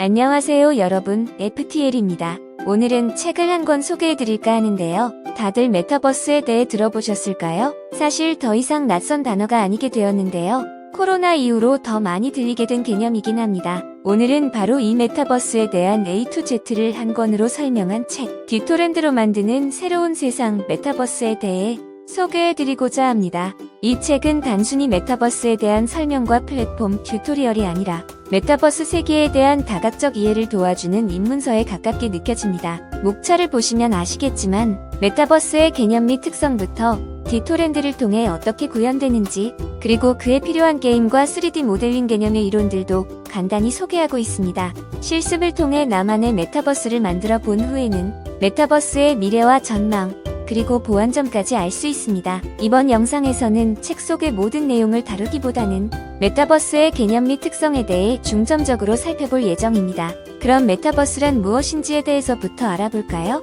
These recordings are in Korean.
안녕하세요 여러분 FTL입니다. 오늘은 책을 한 권 소개해드릴까 하는데요. 다들 메타버스에 대해 들어보셨을까요? 사실 더 이상 낯선 단어가 아니게 되었는데요. 코로나 이후로 더 많이 들리게 된 개념이긴 합니다. 오늘은 바로 이 메타버스에 대한 A to Z를 한 권으로 설명한 책, 디토랜드로 만드는 새로운 세상 메타버스에 대해 소개해드리고자 합니다. 이 책은 단순히 메타버스에 대한 설명과 플랫폼 튜토리얼이 아니라 메타버스 세계에 대한 다각적 이해를 도와주는 입문서에 가깝게 느껴집니다. 목차를 보시면 아시겠지만 메타버스의 개념 및 특성부터 디토랜드를 통해 어떻게 구현되는지 그리고 그에 필요한 게임과 3D 모델링 개념의 이론들도 간단히 소개하고 있습니다. 실습을 통해 나만의 메타버스를 만들어 본 후에는 메타버스의 미래와 전망, 그리고 보완점까지 알 수 있습니다. 이번 영상에서는 책 속의 모든 내용을 다루기보다는 메타버스의 개념 및 특성에 대해 중점적으로 살펴볼 예정입니다. 그럼 메타버스란 무엇인지에 대해서부터 알아볼까요?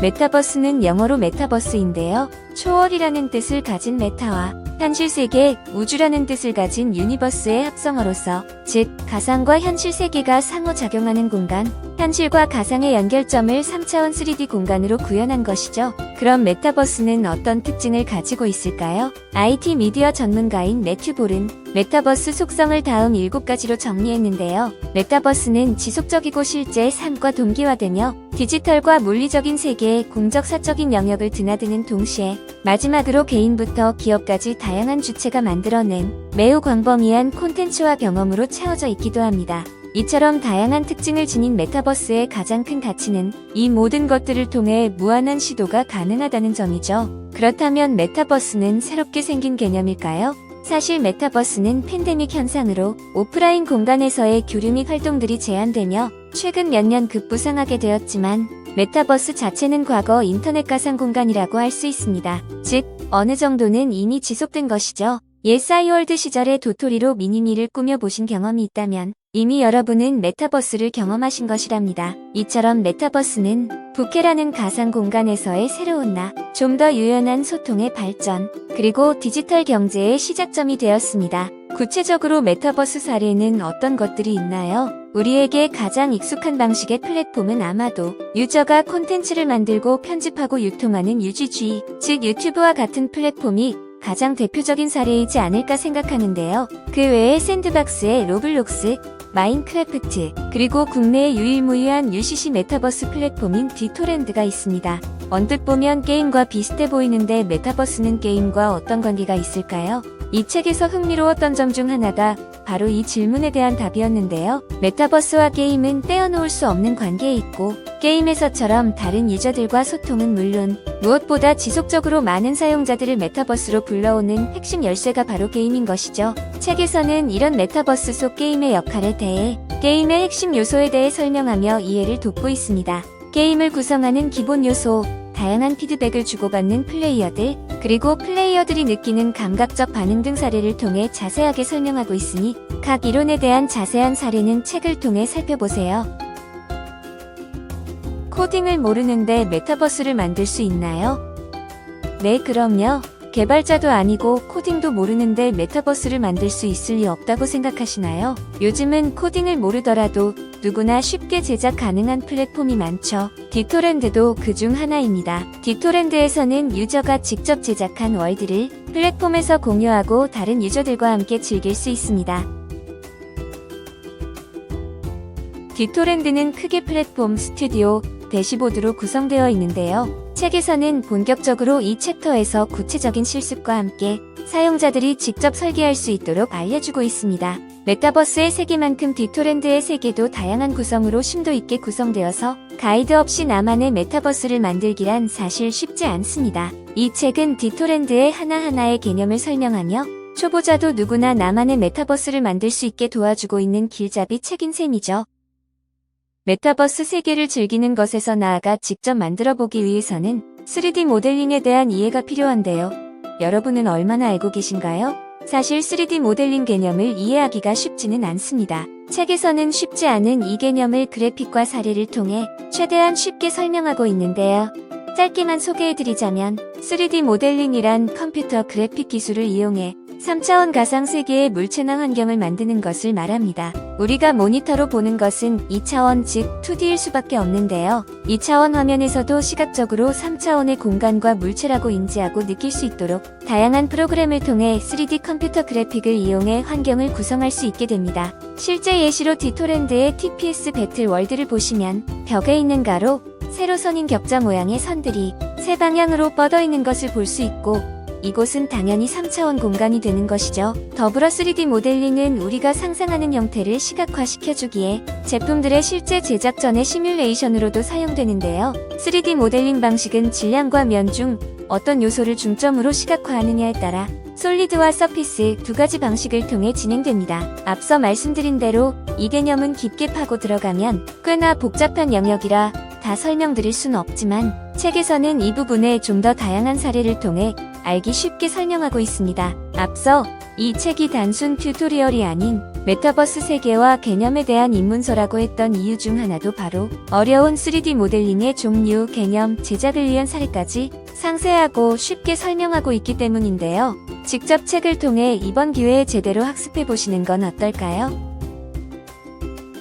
메타버스는 영어로 메타버스인데요. 초월이라는 뜻을 가진 메타와 현실 세계, 우주라는 뜻을 가진 유니버스의 합성어로서, 즉, 가상과 현실 세계가 상호작용하는 공간, 현실과 가상의 연결점을 3차원 3D 공간으로 구현한 것이죠. 그럼 메타버스는 어떤 특징을 가지고 있을까요? IT 미디어 전문가인 매튜 볼은 메타버스 속성을 다음 7가지로 정리했는데요. 메타버스는 지속적이고 실제 삶과 동기화되며 디지털과 물리적인 세계의 공적 사적인 영역을 드나드는 동시에 마지막으로 개인부터 기업까지 다양한 주체가 만들어낸 매우 광범위한 콘텐츠와 경험으로 채워져 있기도 합니다. 이처럼 다양한 특징을 지닌 메타버스의 가장 큰 가치는 이 모든 것들을 통해 무한한 시도가 가능하다는 점이죠. 그렇다면 메타버스는 새롭게 생긴 개념일까요? 사실 메타버스는 팬데믹 현상으로 오프라인 공간에서의 교류 및 활동들이 제한되며 최근 몇 년 급부상하게 되었지만 메타버스 자체는 과거 인터넷 가상 공간이라고 할 수 있습니다. 즉, 어느 정도는 이미 지속된 것이죠. 옛 싸이월드 시절의 도토리로 미니미를 꾸며보신 경험이 있다면 이미 여러분은 메타버스를 경험하신 것이랍니다. 이처럼 메타버스는 부캐라는 가상 공간에서의 새로운 나, 좀 더 유연한 소통의 발전, 그리고 디지털 경제의 시작점이 되었습니다. 구체적으로 메타버스 사례는 어떤 것들이 있나요? 우리에게 가장 익숙한 방식의 플랫폼은 아마도 유저가 콘텐츠를 만들고 편집하고 유통하는 UGG, 즉 유튜브와 같은 플랫폼이 가장 대표적인 사례이지 않을까 생각하는데요. 그 외에 샌드박스의 로블록스, 마인크래프트, 그리고 국내의 유일무이한 UCC 메타버스 플랫폼인 디토랜드가 있습니다. 언뜻 보면 게임과 비슷해 보이는데 메타버스는 게임과 어떤 관계가 있을까요? 이 책에서 흥미로웠던 점 중 하나가 바로 이 질문에 대한 답이었는데요. 메타버스와 게임은 떼어놓을 수 없는 관계에 있고, 게임에서처럼 다른 유저들과 소통은 물론, 무엇보다 지속적으로 많은 사용자들을 메타버스로 불러오는 핵심 열쇠가 바로 게임인 것이죠. 책에서는 이런 메타버스 속 게임의 역할에 대해, 게임의 핵심 요소에 대해 설명하며 이해를 돕고 있습니다. 게임을 구성하는 기본 요소, 다양한 피드백을 주고받는 플레이어들, 그리고 플레이어들이 느끼는 감각적 반응 등 사례를 통해 자세하게 설명하고 있으니 각 이론에 대한 자세한 사례는 책을 통해 살펴보세요. 코딩을 모르는데 메타버스를 만들 수 있나요? 네, 그럼요. 개발자도 아니고 코딩도 모르는데 메타버스를 만들 수 있을 리 없다고 생각하시나요? 요즘은 코딩을 모르더라도 누구나 쉽게 제작 가능한 플랫폼이 많죠. 디토랜드도 그 중 하나입니다. 디토랜드에서는 유저가 직접 제작한 월드를 플랫폼에서 공유하고 다른 유저들과 함께 즐길 수 있습니다. 디토랜드는 크게 플랫폼, 스튜디오, 대시보드로 구성되어 있는데요. 책에서는 본격적으로 이 챕터에서 구체적인 실습과 함께 사용자들이 직접 설계할 수 있도록 알려주고 있습니다. 메타버스의 세계만큼 디토랜드의 세계도 다양한 구성으로 심도 있게 구성되어서 가이드 없이 나만의 메타버스를 만들기란 사실 쉽지 않습니다. 이 책은 디토랜드의 하나하나의 개념을 설명하며 초보자도 누구나 나만의 메타버스를 만들 수 있게 도와주고 있는 길잡이 책인 셈이죠. 메타버스 세계를 즐기는 것에서 나아가 직접 만들어 보기 위해서는 3D 모델링에 대한 이해가 필요한데요. 여러분은 얼마나 알고 계신가요? 사실 3D 모델링 개념을 이해하기가 쉽지는 않습니다. 책에서는 쉽지 않은 이 개념을 그래픽과 사례를 통해 최대한 쉽게 설명하고 있는데요. 짧게만 소개해드리자면 3D 모델링이란 컴퓨터 그래픽 기술을 이용해 3차원 가상 세계의 물체나 환경을 만드는 것을 말합니다. 우리가 모니터로 보는 것은 2차원 즉 2D일 수밖에 없는데요. 2차원 화면에서도 시각적으로 3차원의 공간과 물체라고 인지하고 느낄 수 있도록 다양한 프로그램을 통해 3D 컴퓨터 그래픽을 이용해 환경을 구성할 수 있게 됩니다. 실제 예시로 디토랜드의 TPS 배틀 월드를 보시면 벽에 있는 가로, 세로 선인 격자 모양의 선들이 세 방향으로 뻗어 있는 것을 볼 수 있고 이곳은 당연히 3차원 공간이 되는 것이죠. 더불어 3D 모델링은 우리가 상상하는 형태를 시각화시켜주기에 제품들의 실제 제작 전의 시뮬레이션으로도 사용되는데요. 3D 모델링 방식은 질량과 면 중 어떤 요소를 중점으로 시각화하느냐에 따라 솔리드와 서피스 두 가지 방식을 통해 진행됩니다. 앞서 말씀드린 대로 이 개념은 깊게 파고 들어가면 꽤나 복잡한 영역이라 다 설명드릴 순 없지만 책에서는 이 부분에 좀 더 다양한 사례를 통해 알기 쉽게 설명하고 있습니다. 앞서 이 책이 단순 튜토리얼이 아닌 메타버스 세계와 개념에 대한 입문서라고 했던 이유 중 하나도 바로 어려운 3D 모델링의 종류, 개념, 제작을 위한 사례까지 상세하고 쉽게 설명하고 있기 때문인데요. 직접 책을 통해 이번 기회에 제대로 학습해 보시는 건 어떨까요?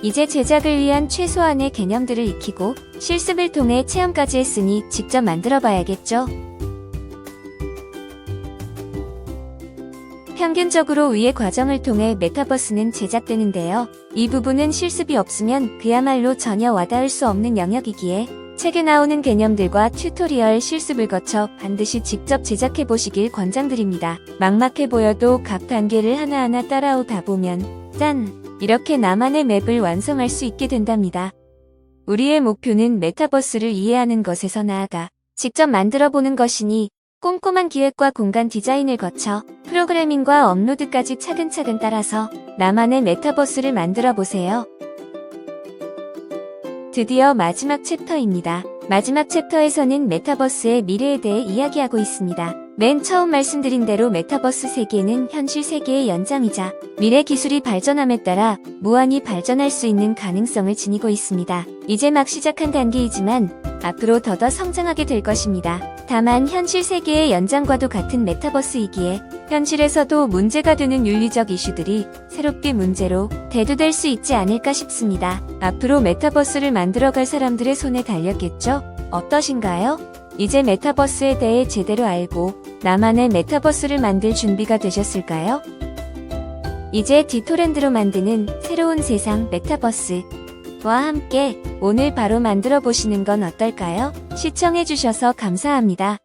이제 제작을 위한 최소한의 개념들을 익히고 실습을 통해 체험까지 했으니 직접 만들어 봐야겠죠. 평균적으로 위의 과정을 통해 메타버스는 제작되는데요. 이 부분은 실습이 없으면 그야말로 전혀 와닿을 수 없는 영역이기에 책에 나오는 개념들과 튜토리얼 실습을 거쳐 반드시 직접 제작해 보시길 권장드립니다. 막막해 보여도 각 단계를 하나하나 따라오다 보면 짠! 이렇게 나만의 맵을 완성할 수 있게 된답니다. 우리의 목표는 메타버스를 이해하는 것에서 나아가 직접 만들어 보는 것이니 꼼꼼한 기획과 공간 디자인을 거쳐 프로그래밍과 업로드까지 차근차근 따라서 나만의 메타버스를 만들어 보세요. 드디어 마지막 챕터입니다. 마지막 챕터에서는 메타버스의 미래에 대해 이야기하고 있습니다. 맨 처음 말씀드린 대로 메타버스 세계는 현실 세계의 연장이자 미래 기술이 발전함에 따라 무한히 발전할 수 있는 가능성을 지니고 있습니다. 이제 막 시작한 단계이지만 앞으로 더더 성장하게 될 것입니다. 다만 현실 세계의 연장과도 같은 메타버스이기에 현실에서도 문제가 되는 윤리적 이슈들이 새롭게 문제로 대두될 수 있지 않을까 싶습니다. 앞으로 메타버스를 만들어갈 사람들의 손에 달렸겠죠? 어떠신가요? 이제 메타버스에 대해 제대로 알고 나만의 메타버스를 만들 준비가 되셨을까요? 이제 디토랜드로 만드는 새로운 세상 메타버스 와 함께 오늘 바로 만들어 보시는 건 어떨까요? 시청해주셔서 감사합니다.